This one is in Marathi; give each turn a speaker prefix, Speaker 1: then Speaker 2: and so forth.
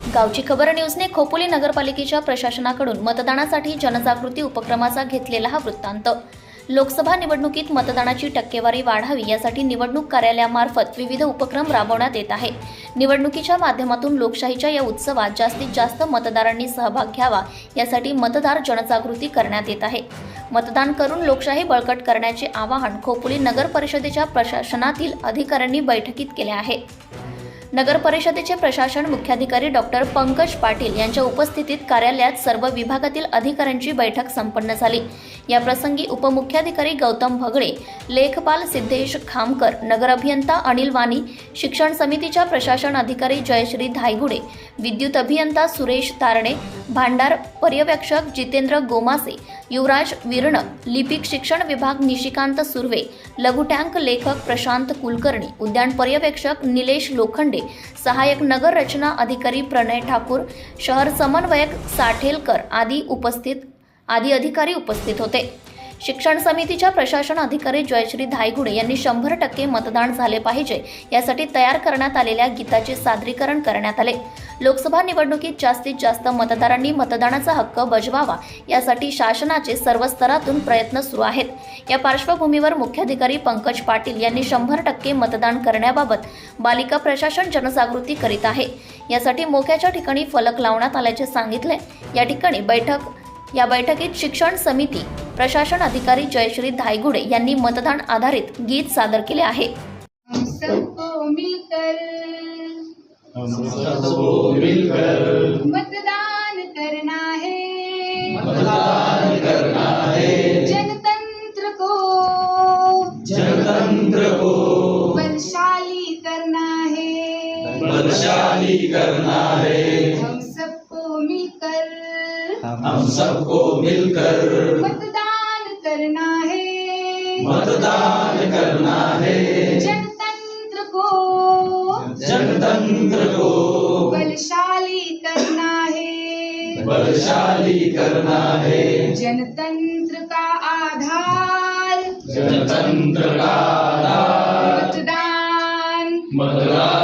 Speaker 1: गावची खबर न्यूजने खोपोली नगरपालिकेच्या प्रशासनाकडून मतदानासाठी जनजागृती उपक्रमाचा घेतलेला हा वृत्तांत. लोकसभा निवडणुकीत मतदानाची टक्केवारी वाढावी यासाठी निवडणूक कार्यालयामार्फत विविध उपक्रम राबवण्यात येत आहे निवडणुकीच्या माध्यमातून लोकशाहीच्या या उत्सवात जास्तीत जास्त मतदारांनी सहभाग घ्यावा यासाठी मतदार जनजागृती करण्यात येत आहे. मतदान करून लोकशाही बळकट करण्याचे आवाहन खोपोली नगर परिषदेच्या प्रशासनातील अधिकाऱ्यांनी बैठकीत केले आहे. नगर परिषदेचे प्रशासन मुख्याधिकारी डॉक्टर पंकज पाटील यांच्या उपस्थितीत कार्यालयात सर्व विभागातील अधिकाऱ्यांची बैठक संपन्न झाली. या प्रसंगी उपमुख्याधिकारी गौतम भगडे लेखपाल सिद्धेश खामकर नगर अभियंता अनिल वाणी शिक्षण समितीच्या प्रशासन अधिकारी जयश्री धायगुडे विद्युत अभियंता सुरेश तारणे भांडार पर्यवेक्षक जितेंद्र गोमासे युवराज विर्ण लिपिक शिक्षण विभाग निशिकांत सुर्वे लघुटँक लेखक प्रशांत कुलकर्णी उद्यान पर्यवेक्षक निलेश लोखंडे सहाय्यक नगर रचना अधिकारी प्रणय ठाकूर शहर समन्वयक साठेलकर आदी उपस्थित आदी अधिकारी उपस्थित होते. शिक्षण समितीच्या प्रशासन अधिकारी जयश्री धायगुडे यांनी शंभर टक्के मतदान झाले पाहिजे यासाठी तयार करण्यात आलेल्या गीताचे सादरीकरण करण्यात आले. लोकसभा निवडणुकीत जास्तीत जास्त मतदारांनी मतदानाचा हक्क बजवावा यासाठी शासनाचे सर्व स्तरातून प्रयत्न सुरू आहेत. या पार्श्वभूमीवर मुख्याधिकारी पंकज पाटील यांनी शंभर टक्के मतदान करण्याबाबत बालिका प्रशासन जनजागृती करीत आहे. यासाठी मोक्याच्या ठिकाणी फलक लावण्यात आल्याचे सांगितले. या ठिकाणी बैठक या बैठकीत शिक्षण समिती प्रशासन अधिकारी जयश्री धायगुडे यांनी मतदान आधारित गीत सादर केले आहे.
Speaker 2: हम सबको मिलकर
Speaker 3: हम सबको मिलकर
Speaker 2: मतदान करना है।
Speaker 3: मतदान करना है।
Speaker 2: जनतंत्र को
Speaker 3: जनतंत्र को
Speaker 2: बलशाली करना है।
Speaker 3: बलशाली करना है।
Speaker 2: हम सबको मिलकर मतदान करना है।
Speaker 3: मतदान करना है।
Speaker 2: जनतंत्र को
Speaker 3: जनतंत्र को
Speaker 2: बलशाली करना है।
Speaker 3: बलशाली करना है।
Speaker 2: जनतंत्र का आधार।
Speaker 3: जनतंत्र का आधार।
Speaker 2: मतदान।
Speaker 3: मतदान।